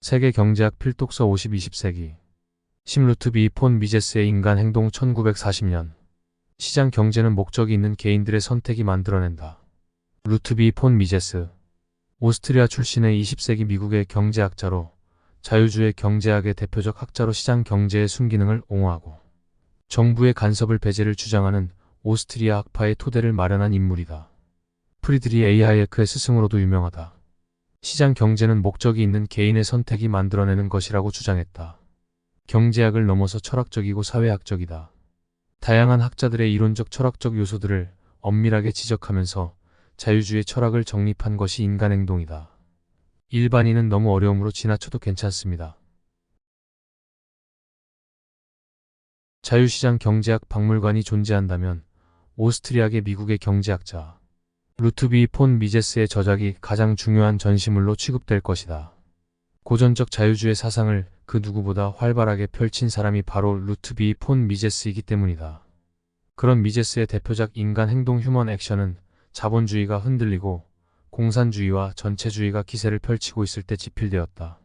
세계 경제학 필독서 50, 20세기 심루트 비폰 미제스의 인간 행동 1940년 시장 경제는 목적이 있는 개인들의 선택이 만들어낸다. 루트비 폰 미제스 오스트리아 출신의 20세기 미국의 경제학자로 자유주의 경제학의 대표적 학자로 시장 경제의 순기능을 옹호하고 정부의 간섭을 배제를 주장하는 오스트리아 학파의 토대를 마련한 인물이다. 프리드리 에이 하이에크의 스승으로도 유명하다. 시장 경제는 목적이 있는 개인의 선택이 만들어내는 것이라고 주장했다. 경제학을 넘어서 철학적이고 사회학적이다. 다양한 학자들의 이론적 철학적 요소들을 엄밀하게 지적하면서 자유주의 철학을 정립한 것이 인간 행동이다. 일반인은 너무 어려움으로 지나쳐도 괜찮습니다. 자유시장 경제학 박물관이 존재한다면 오스트리아계 미국의 경제학자 루트비 폰 미제스의 저작이 가장 중요한 전시물로 취급될 것이다. 고전적 자유주의 사상을 그 누구보다 활발하게 펼친 사람이 바로 루트비 폰 미제스이기 때문이다. 그런 미제스의 대표작 인간 행동 휴먼 액션은 자본주의가 흔들리고 공산주의와 전체주의가 기세를 펼치고 있을 때 집필되었다.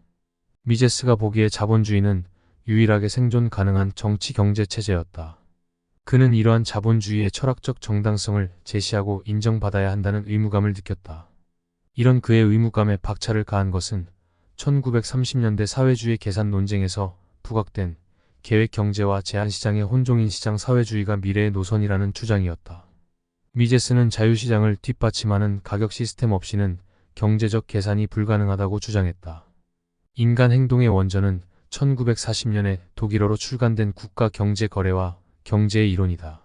미제스가 보기에 자본주의는 유일하게 생존 가능한 정치 경제 체제였다. 그는 이러한 자본주의의 철학적 정당성을 제시하고 인정받아야 한다는 의무감을 느꼈다. 이런 그의 의무감에 박차를 가한 것은 1930년대 사회주의 계산 논쟁에서 부각된 계획 경제와 제한 시장의 혼종인 시장 사회주의가 미래의 노선이라는 주장이었다. 미제스는 자유시장을 뒷받침하는 가격 시스템 없이는 경제적 계산이 불가능하다고 주장했다. 인간 행동의 원전은 1940년에 독일어로 출간된 국가 경제 거래와 경제의 이론이다.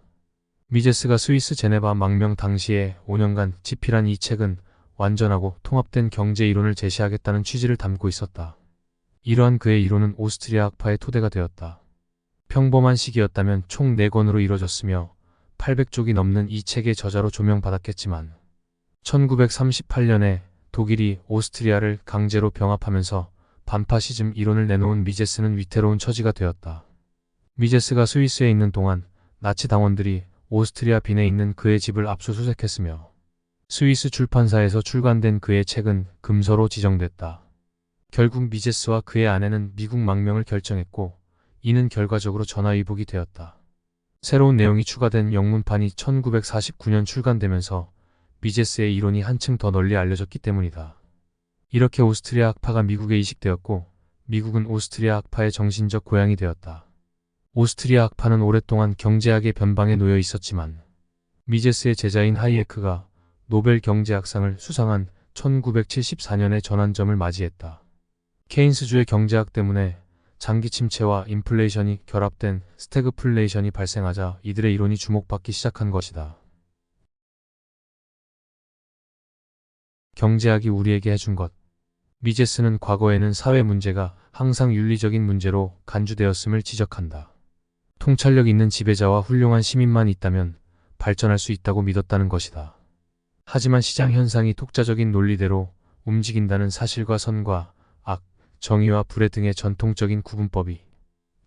미제스가 스위스 제네바 망명 당시에 5년간 집필한 이 책은 완전하고 통합된 경제 이론을 제시하겠다는 취지를 담고 있었다. 이러한 그의 이론은 오스트리아 학파의 토대가 되었다. 평범한 시기였다면 총 4권으로 이뤄졌으며 800쪽이 넘는 이 책의 저자로 조명받았겠지만 1938년에 독일이 오스트리아를 강제로 병합하면서 반파시즘 이론을 내놓은 미제스는 위태로운 처지가 되었다. 미제스가 스위스에 있는 동안 나치 당원들이 오스트리아 빈에 있는 그의 집을 압수수색했으며 스위스 출판사에서 출간된 그의 책은 금서로 지정됐다. 결국 미제스와 그의 아내는 미국 망명을 결정했고 이는 결과적으로 전화위복이 되었다. 새로운 내용이 추가된 영문판이 1949년 출간되면서 미제스의 이론이 한층 더 널리 알려졌기 때문이다. 이렇게 오스트리아 학파가 미국에 이식되었고 미국은 오스트리아 학파의 정신적 고향이 되었다. 오스트리아 학파는 오랫동안 경제학의 변방에 놓여 있었지만 미제스의 제자인 하이에크가 노벨 경제학상을 수상한 1974년의 전환점을 맞이했다. 케인스주의 경제학 때문에 장기 침체와 인플레이션이 결합된 스태그플레이션이 발생하자 이들의 이론이 주목받기 시작한 것이다. 경제학이 우리에게 해준 것. 미제스는 과거에는 사회 문제가 항상 윤리적인 문제로 간주되었음을 지적한다. 통찰력 있는 지배자와 훌륭한 시민만 있다면 발전할 수 있다고 믿었다는 것이다. 하지만 시장 현상이 독자적인 논리대로 움직인다는 사실과 선과 악, 정의와 불의 등의 전통적인 구분법이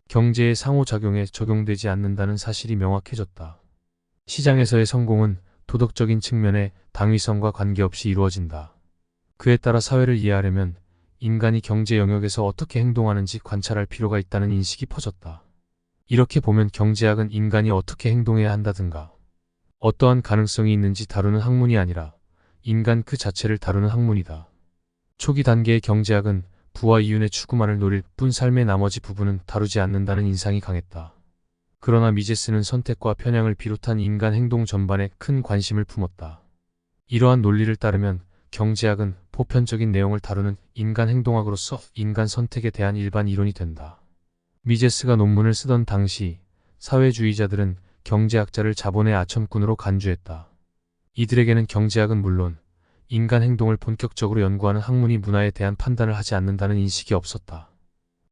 경제의 상호작용에 적용되지 않는다는 사실이 명확해졌다. 시장에서의 성공은 도덕적인 측면의 당위성과 관계없이 이루어진다. 그에 따라 사회를 이해하려면 인간이 경제 영역에서 어떻게 행동하는지 관찰할 필요가 있다는 인식이 퍼졌다. 이렇게 보면 경제학은 인간이 어떻게 행동해야 한다든가 어떠한 가능성이 있는지 다루는 학문이 아니라 인간 그 자체를 다루는 학문이다. 초기 단계의 경제학은 부와 이윤의 추구만을 노릴 뿐 삶의 나머지 부분은 다루지 않는다는 인상이 강했다. 그러나 미제스는 선택과 편향을 비롯한 인간 행동 전반에 큰 관심을 품었다. 이러한 논리를 따르면 경제학은 보편적인 내용을 다루는 인간 행동학으로서 인간 선택에 대한 일반 이론이 된다. 미제스가 논문을 쓰던 당시 사회주의자들은 경제학자를 자본의 아첨꾼으로 간주했다. 이들에게는 경제학은 물론 인간 행동을 본격적으로 연구하는 학문이 문화에 대한 판단을 하지 않는다는 인식이 없었다.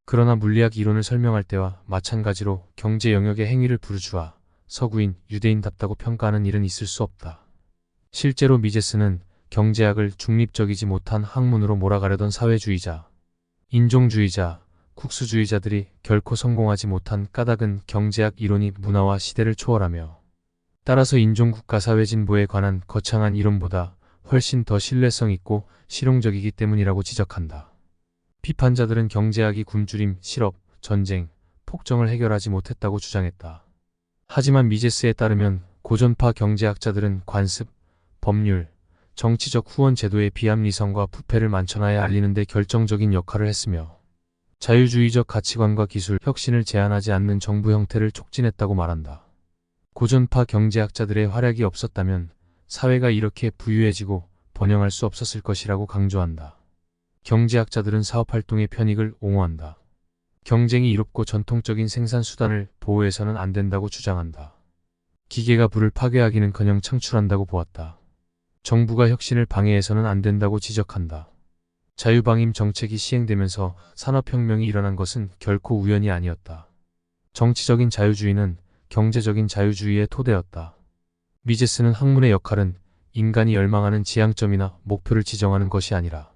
그러나 물리학 이론을 설명할 때와 마찬가지로 경제 영역의 행위를 부르주아 서구인, 유대인답다고 평가하는 일은 있을 수 없다. 실제로 미제스는 경제학을 중립적이지 못한 학문으로 몰아가려던 사회주의자, 인종주의자, 국수주의자들이 결코 성공하지 못한 까닭은 경제학 이론이 문화와 시대를 초월하며 따라서 인종국가 사회진보에 관한 거창한 이론보다 훨씬 더 신뢰성 있고 실용적이기 때문이라고 지적한다. 비판자들은 경제학이 굶주림, 실업, 전쟁, 폭정을 해결하지 못했다고 주장했다. 하지만 미제스에 따르면 고전파 경제학자들은 관습, 법률, 정치적 후원 제도의 비합리성과 부패를 만천하에 알리는 데 결정적인 역할을 했으며 자유주의적 가치관과 기술 혁신을 제한하지 않는 정부 형태를 촉진했다고 말한다. 고전파 경제학자들의 활약이 없었다면 사회가 이렇게 부유해지고 번영할 수 없었을 것이라고 강조한다. 경제학자들은 사업활동의 편익을 옹호한다. 경쟁이 이롭고 전통적인 생산수단을 보호해서는 안 된다고 주장한다. 기계가 불을 파괴하기는커녕 창출한다고 보았다. 정부가 혁신을 방해해서는 안 된다고 지적한다. 자유방임 정책이 시행되면서 산업혁명이 일어난 것은 결코 우연이 아니었다. 정치적인 자유주의는 경제적인 자유주의의 토대였다. 미제스는 학문의 역할은 인간이 열망하는 지향점이나 목표를 지정하는 것이 아니라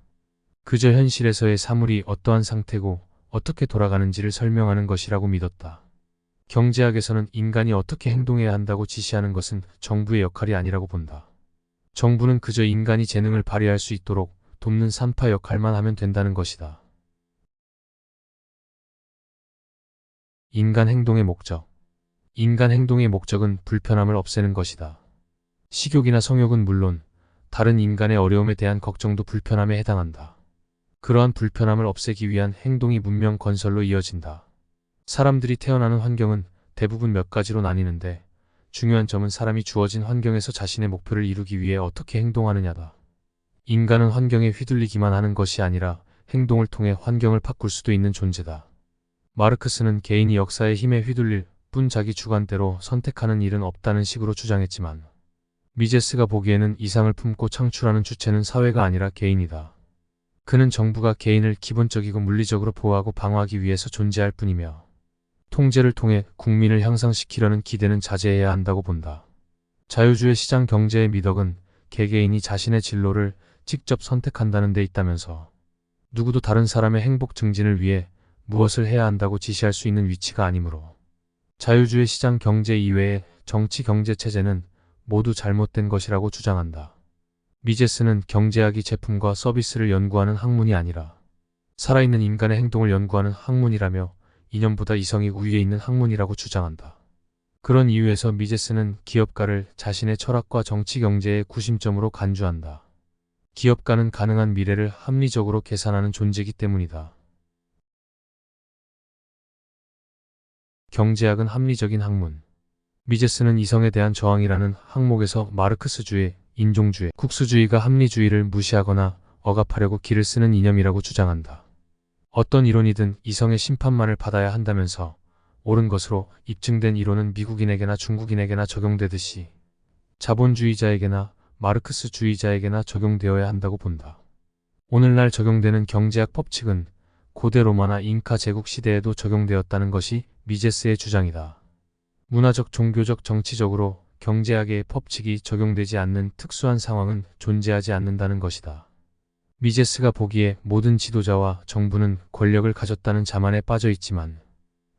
그저 현실에서의 사물이 어떠한 상태고 어떻게 돌아가는지를 설명하는 것이라고 믿었다. 경제학에서는 인간이 어떻게 행동해야 한다고 지시하는 것은 정부의 역할이 아니라고 본다. 정부는 그저 인간이 재능을 발휘할 수 있도록 돕는 산파 역할만 하면 된다는 것이다. 인간 행동의 목적 인간 행동의 목적은 불편함을 없애는 것이다. 식욕이나 성욕은 물론 다른 인간의 어려움에 대한 걱정도 불편함에 해당한다. 그러한 불편함을 없애기 위한 행동이 문명 건설로 이어진다. 사람들이 태어나는 환경은 대부분 몇 가지로 나뉘는데 중요한 점은 사람이 주어진 환경에서 자신의 목표를 이루기 위해 어떻게 행동하느냐다. 인간은 환경에 휘둘리기만 하는 것이 아니라 행동을 통해 환경을 바꿀 수도 있는 존재다. 마르크스는 개인이 역사의 힘에 휘둘릴 뿐 자기 주관대로 선택하는 일은 없다는 식으로 주장했지만 미제스가 보기에는 이상을 품고 창출하는 주체는 사회가 아니라 개인이다. 그는 정부가 개인을 기본적이고 물리적으로 보호하고 방어하기 위해서 존재할 뿐이며 통제를 통해 국민을 향상시키려는 기대는 자제해야 한다고 본다. 자유주의 시장 경제의 미덕은 개개인이 자신의 진로를 직접 선택한다는 데 있다면서 누구도 다른 사람의 행복 증진을 위해 무엇을 해야 한다고 지시할 수 있는 위치가 아니므로 자유주의 시장 경제 이외의 정치 경제 체제는 모두 잘못된 것이라고 주장한다. 미제스는 경제학이 제품과 서비스를 연구하는 학문이 아니라 살아있는 인간의 행동을 연구하는 학문이라며 이념보다 이성이 우위에 있는 학문이라고 주장한다. 그런 이유에서 미제스는 기업가를 자신의 철학과 정치 경제의 구심점으로 간주한다. 기업가는 가능한 미래를 합리적으로 계산하는 존재이기 때문이다. 경제학은 합리적인 학문. 미제스는 이성에 대한 저항이라는 항목에서 마르크스주의, 인종주의, 국수주의가 합리주의를 무시하거나 억압하려고 길을 쓰는 이념이라고 주장한다. 어떤 이론이든 이성의 심판만을 받아야 한다면서 옳은 것으로 입증된 이론은 미국인에게나 중국인에게나 적용되듯이 자본주의자에게나 마르크스주의자에게나 적용되어야 한다고 본다. 오늘날 적용되는 경제학 법칙은 고대 로마나 잉카 제국 시대에도 적용되었다는 것이 미제스의 주장이다. 문화적, 종교적, 정치적으로 경제학의 법칙이 적용되지 않는 특수한 상황은 존재하지 않는다는 것이다. 미제스가 보기에 모든 지도자와 정부는 권력을 가졌다는 자만에 빠져 있지만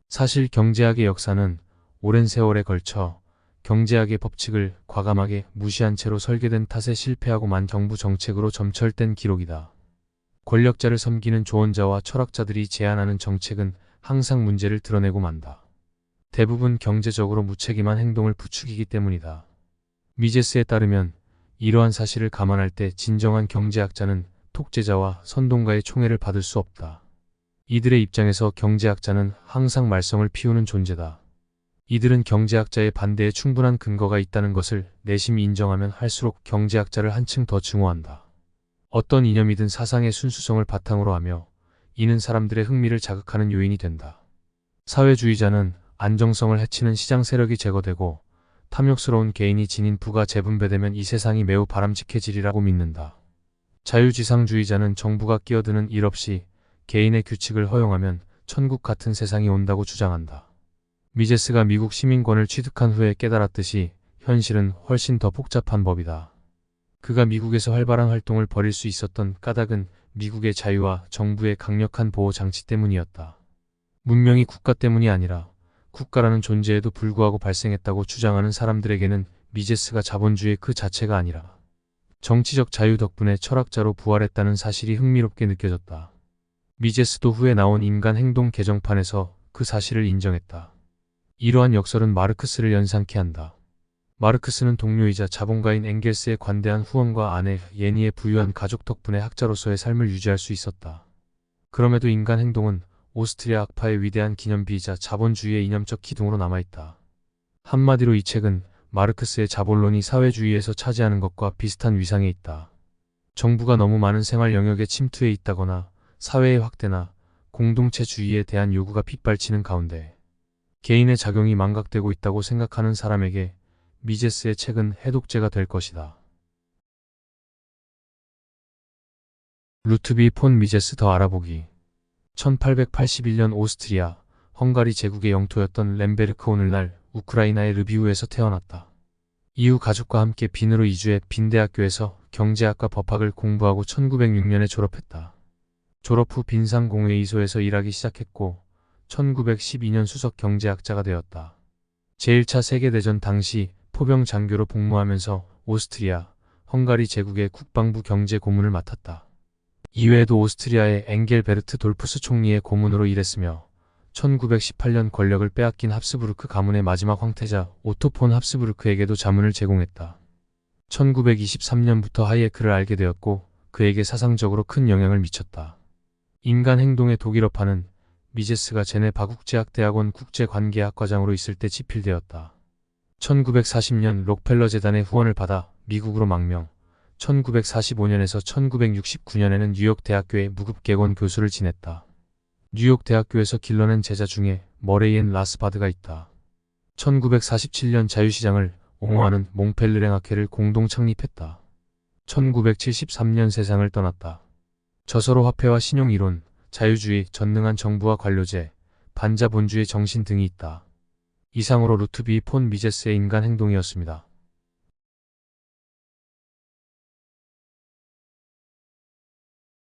사실 경제학의 역사는 오랜 세월에 걸쳐 경제학의 법칙을 과감하게 무시한 채로 설계된 탓에 실패하고 만 정부 정책으로 점철된 기록이다. 권력자를 섬기는 조언자와 철학자들이 제안하는 정책은 항상 문제를 드러내고 만다. 대부분 경제적으로 무책임한 행동을 부추기기 때문이다. 미제스에 따르면 이러한 사실을 감안할 때 진정한 경제학자는 독재자와 선동가의 총애를 받을 수 없다. 이들의 입장에서 경제학자는 항상 말썽을 피우는 존재다. 이들은 경제학자의 반대에 충분한 근거가 있다는 것을 내심 인정하면 할수록 경제학자를 한층 더 증오한다. 어떤 이념이든 사상의 순수성을 바탕으로 하며 이는 사람들의 흥미를 자극하는 요인이 된다. 사회주의자는 안정성을 해치는 시장 세력이 제거되고 탐욕스러운 개인이 지닌 부가 재분배되면 이 세상이 매우 바람직해지리라고 믿는다. 자유지상주의자는 정부가 끼어드는 일 없이 개인의 규칙을 허용하면 천국 같은 세상이 온다고 주장한다. 미제스가 미국 시민권을 취득한 후에 깨달았듯이 현실은 훨씬 더 복잡한 법이다. 그가 미국에서 활발한 활동을 벌일 수 있었던 까닭은 미국의 자유와 정부의 강력한 보호 장치 때문이었다. 문명이 국가 때문이 아니라 국가라는 존재에도 불구하고 발생했다고 주장하는 사람들에게는 미제스가 자본주의 그 자체가 아니라 정치적 자유 덕분에 철학자로 부활했다는 사실이 흥미롭게 느껴졌다. 미제스도 후에 나온 인간 행동 개정판에서 그 사실을 인정했다. 이러한 역설은 마르크스를 연상케 한다. 마르크스는 동료이자 자본가인 엥겔스의 관대한 후원과 아내 예니의 부유한 가족 덕분에 학자로서의 삶을 유지할 수 있었다. 그럼에도 인간 행동은 오스트리아 악파의 위대한 기념비이자 자본주의의 이념적 기둥으로 남아있다. 한마디로 이 책은 마르크스의 자본론이 사회주의에서 차지하는 것과 비슷한 위상에 있다. 정부가 너무 많은 생활 영역에 침투해 있다거나 사회의 확대나 공동체주의에 대한 요구가 빗발치는 가운데 개인의 작용이 망각되고 있다고 생각하는 사람에게 미제스의 책은 해독제가 될 것이다. 루트비 폰 미제스 더 알아보기 1881년 오스트리아, 헝가리 제국의 영토였던 렘베르크 오늘날 우크라이나의 르비우에서 태어났다. 이후 가족과 함께 빈으로 이주해 빈 대학교에서 경제학과 법학을 공부하고 1906년에 졸업했다. 졸업 후 빈상공회 이소에서 일하기 시작했고 1912년 수석 경제학자가 되었다. 제1차 세계대전 당시 포병 장교로 복무하면서 오스트리아, 헝가리 제국의 국방부 경제 고문을 맡았다. 이외에도 오스트리아의 엥겔베르트 돌프스 총리의 고문으로 일했으며 1918년 권력을 빼앗긴 합스부르크 가문의 마지막 황태자 오토폰 합스부르크에게도 자문을 제공했다. 1923년부터 하이에크를 알게 되었고 그에게 사상적으로 큰 영향을 미쳤다. 인간 행동의 독일어파는 미제스가 제네 바 국제학대학원 국제관계학과장으로 있을 때 집필되었다. 1940년 록펠러 재단의 후원을 받아 미국으로 망명, 1945년에서 1969년에는 뉴욕 대학교의 무급개건 교수를 지냈다. 뉴욕 대학교에서 길러낸 제자 중에 머레이앤 라스바드가 있다. 1947년 자유시장을 옹호하는 몽펠르랭 학회를 공동 창립했다. 1973년 세상을 떠났다. 저서로 화폐와 신용이론, 자유주의, 전능한 정부와 관료제, 반자본주의 정신 등이 있다. 이상으로 루트비 폰 미제스의 인간 행동이었습니다.